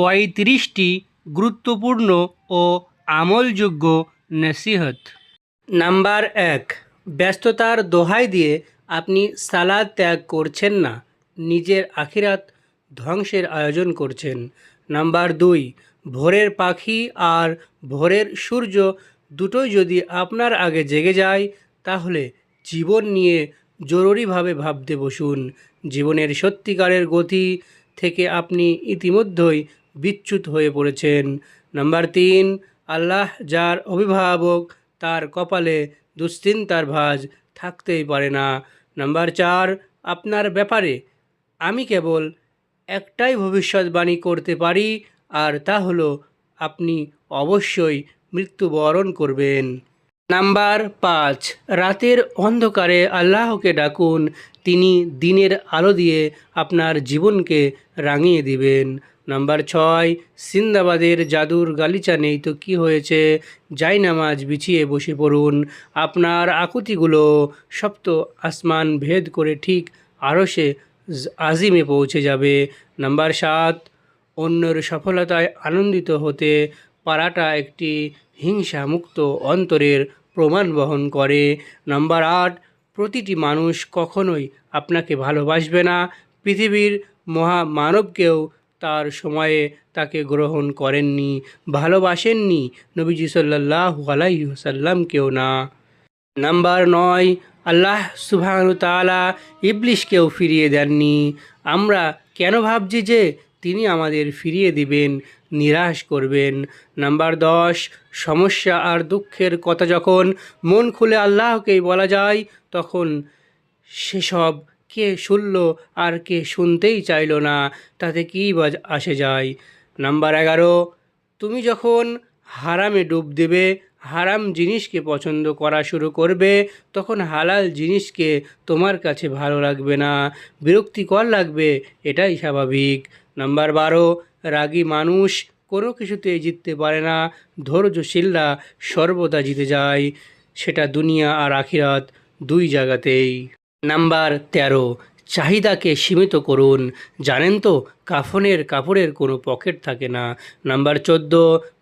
পঁয়ত্রিশটি গুরুত্বপূর্ণ ও আমলযোগ্য নসিহত। নাম্বার এক, ব্যস্ততার দোহাই দিয়ে আপনি সালাদ ত্যাগ করছেন না, নিজের আখিরাত ধ্বংসের আয়োজন করছেন। নাম্বার দুই, ভোরের পাখি আর ভোরের সূর্য দুটোই যদি আপনার আগে জেগে যায়, তাহলে জীবন নিয়ে জরুরিভাবে ভাবতে বসুন। জীবনের সত্যিকারের গতি থেকে আপনি ইতিমধ্যেই বিচ্যুত হয়ে পড়েছেন। নাম্বার তিন, আল্লাহ যার অভিভাবক, তার কপালে দুশ্চিন্তার ভাঁজ থাকতেই পারে না। নাম্বার চার, আপনার ব্যাপারে আমি কেবল একটাই ভবিষ্যৎবাণী করতে পারি, আর তা হলো আপনি অবশ্যই মৃত্যুবরণ করবেন। নাম্বার পাঁচ, রাতের অন্ধকারে আল্লাহকে ডাকুন, তিনি দিনের আলো দিয়ে আপনার জীবনকে রাঙিয়ে দিবেন। নাম্বার ছয়, সিন্দাবাদের জাদুর গালিচা নেই তো কী হয়েছে? যাই নামাজ বিছিয়ে বসে পড়ুন। আপনার আকুতিগুলো সপ্ত আসমান ভেদ করে ঠিক আরও সে আজিমে পৌঁছে যাবে। নাম্বার সাত, অন্যের সফলতায় আনন্দিত হতে পারাটা একটি হিংসামুক্ত অন্তরের প্রমাণ বহন করে। নাম্বার আট, প্রতিটি মানুষ কখনোই আপনাকে ভালোবাসবে না। পৃথিবীর মহামানবকেও তার সময়ে তাকে গ্রহণ করেননি, ভালোবাসেননি নবীজি সাল্লাহ আলাইসাল্লামকেও না। নাম্বার নয়, আল্লাহ সুবহানু তাআলা ইবলিশকেও ফিরিয়ে দেননি। আমরা কেন ভাবছি যে তিনি আমাদের ফিরিয়ে দিবেন, নিরাশ করবেন। নাম্বার দশ, সমস্যা আর দুঃখের কথা যখন মন খুলে আল্লাহকেই বলা যায়, তখন সেসব কে শুনল আর কে শুনতেই চাইলো না, তাতে কী বা আসে যায়? নাম্বার এগারো, তুমি যখন হারামে ডুব দেবে, হারাম জিনিসকে পছন্দ করা শুরু করবে, তখন হালাল জিনিসকে তোমার কাছে ভালো লাগবে না, বিরক্তিকর লাগবে, এটাই স্বাভাবিক। নাম্বার বারো, রাগী মানুষ, কোনো কিছুতেই জিততে পারে না। ধৈর্যশীলরা সর্বদা জিতে যায়, সেটা দুনিয়া আর আখিরাত দুই জায়গাতেই। নাম্বার তেরো, চাহিদাকে সীমিত করুন। জানেন তো, কাফনের কাপড়ের কোনো পকেট থাকে না। নাম্বার চোদ্দ,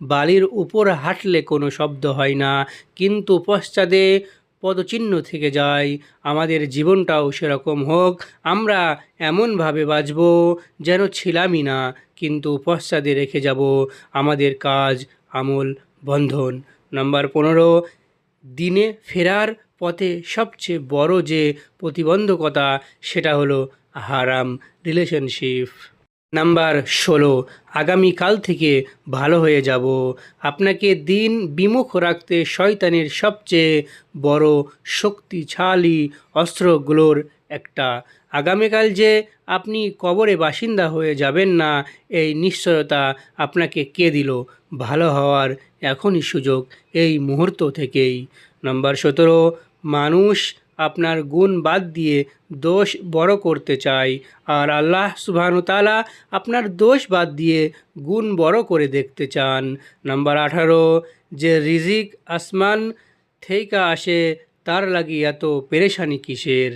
বালির উপর হাঁটলে কোনো শব্দ হয় না, কিন্তু পশ্চাদে পদচিহ্ন থেকে যায়। আমাদের জীবনটাও সেরকম হোক, আমরা এমনভাবে বাঁচব যেন ছিলামই না, কিন্তু পশ্চাদে রেখে যাব আমাদের কাজ, আমল, বন্ধন। নাম্বার পনেরো, দিনে ফেরার পথে সবচেয়ে বড় যে প্রতিবন্ধকতা, সেটা হলো হারাম রিলেশনশিপ নাম্বার ষোলো, আগামীকাল থেকে ভালো হয়ে যাব। আপনাকে দিন বিমুখ রাখতে শয়তানের সবচেয়ে বড় শক্তিশালী অস্ত্রগুলোর একটা। আগামীকাল যে আপনি কবরে বাসিন্দা হয়ে যাবেন না, এই নিশ্চয়তা আপনাকে কে দিল? ভালো হওয়ার এখনই সুযোগ এই মুহূর্ত থেকেই। নাম্বার সতেরো, মানুষ আপনার গুণ বাদ দিয়ে দোষ বড় করতে চাই। আর আল্লাহ সুবহানুতালা আপনার দোষ বাদ দিয়ে গুণ বড় করে দেখতে চান। নাম্বার আঠারো, যে রিজিক আসমান থেইকা আসে, তার লাগি এত পেরেশানি কিসের?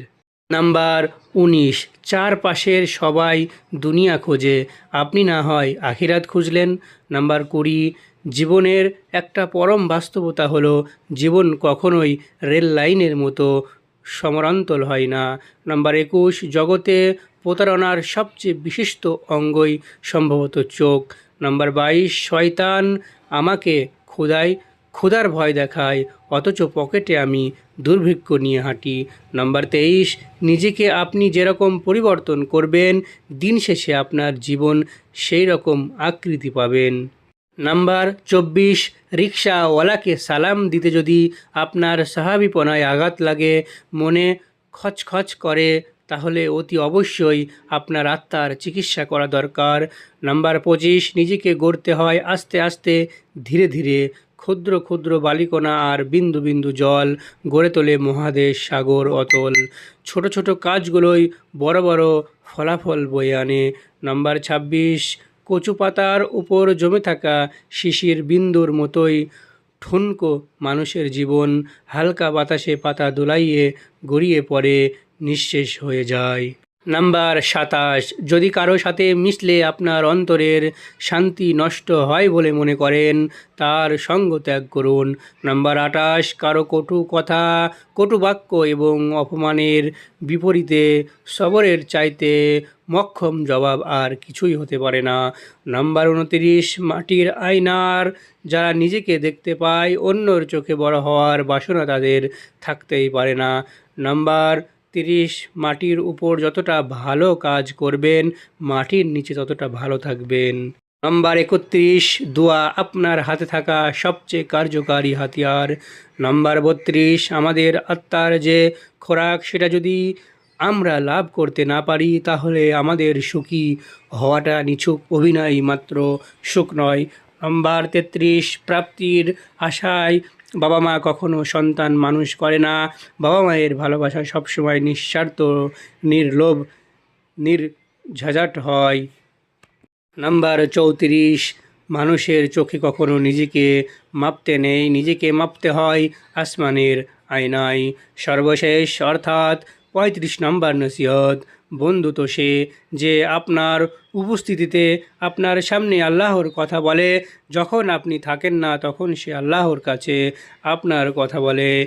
নাম্বার উনিশ, চারপাশের সবাই দুনিয়া খোঁজে, আপনি না হয় আখিরাত খুঁজলেন। নাম্বার কুড়ি, জীবনের একটা পরম বাস্তবতা হলো, জীবন কখনোই রেল লাইনের মতো সমরান্তল হয় না। নাম্বার একুশ, জগতে প্রতারণার সবচেয়ে বিশিষ্ট অঙ্গই সম্ভবত চোখ। নাম্বার বাইশ, শয়তান আমাকে ক্ষুদায় ক্ষুধার ভয় দেখায়, অথচ পকেটে আমি দুর্ভিক্ষ নিয়ে হাঁটি। নাম্বার তেইশ, নিজেকে আপনি যেরকম পরিবর্তন করবেন, দিন শেষে আপনার জীবন সেই রকম আকৃতি পাবেন। নাম্বার চব্বিশ, রিক্সাওয়ালাকে সালাম দিতে যদি আপনার স্বাভাবিকপনায় আঘাত লাগে, মনে খচখচ করে, তাহলে অতি অবশ্যই আপনার আত্মার চিকিৎসা করা দরকার। নাম্বার পঁচিশ, নিজেকে গড়তে হয় আস্তে আস্তে, ধীরে ধীরে, ক্ষুদ্র ক্ষুদ্র বালিকণা আর বিন্দু বিন্দু জল, গড়ে তোলে মহাদেশ, সাগর, অতল। ছোট ছোট কাজগুলোই বড় বড় ফলাফল বয়ে আনে। নাম্বার ছাব্বিশ কচু পাতার উপর জমে থাকা শিশির বিন্দুর মতোই ঠুনকো মানুষের জীবন। হালকা বাতাসে পাতা দোলাইয়ে গড়িয়ে পড়ে, নিঃশেষ হয়ে যায়। নাম্বার সাতাশ, যদি কারও সাথে মিশলে আপনার অন্তরের শান্তি নষ্ট হয় বলে মনে করেন, তার সঙ্গ ত্যাগ করুন। নাম্বার আটাশ কারও কটু কথা, কটু বাক্য এবং অপমানের বিপরীতে সবরের চাইতে মক্ষম জবাব আর কিছুই হতে পারে না। নাম্বার উনতিরিশ, মাটির আয়নার যারা নিজেকে দেখতে পায়, অন্যর চোখে বড় হওয়ার বাসনা তাদের থাকতেই পারে না। নাম্বার তিরিশ মাটির উপর যতটা ভালো কাজ করবেন, মাটির নিচে ততটা ভালো থাকবেন। নম্বর একত্রিশ, দোয়া আপনার হাতে থাকা সবচেয়ে কার্যকারী হাতিয়ার। নাম্বার বত্রিশ, আমাদের আত্মার যে খোরাক, সেটা যদি আমরা লাভ করতে না পারি, তাহলে আমাদের সুখী হওয়াটা নিছক, অভিনয় মাত্র সুখ নয়। নম্বর তেত্রিশ, প্রাপ্তির আশায় বাবা মা কখনো সন্তান মানুষ করে না। বাবা মায়ের ভালোবাসা সবসময় নিঃস্বার্থ, নির্লোভ, নির্ঝাঝাট হয়। নাম্বার চৌত্রিশ, মানুষের চোখে কখনো নিজেকে মাপতে নেই, নিজেকে মাপতে হয় আসমানের আয়নায়। সর্বশেষ অর্থাৎ পঁয়ত্রিশ নম্বর নসিহত বন্ধু তো সে যে আপনার উপস্থিতিতে আপনার সামনে আল্লাহর কথা বলে, যখন আপনি থাকেন না তখন সে আল্লাহর কাছে আপনার কথা বলে।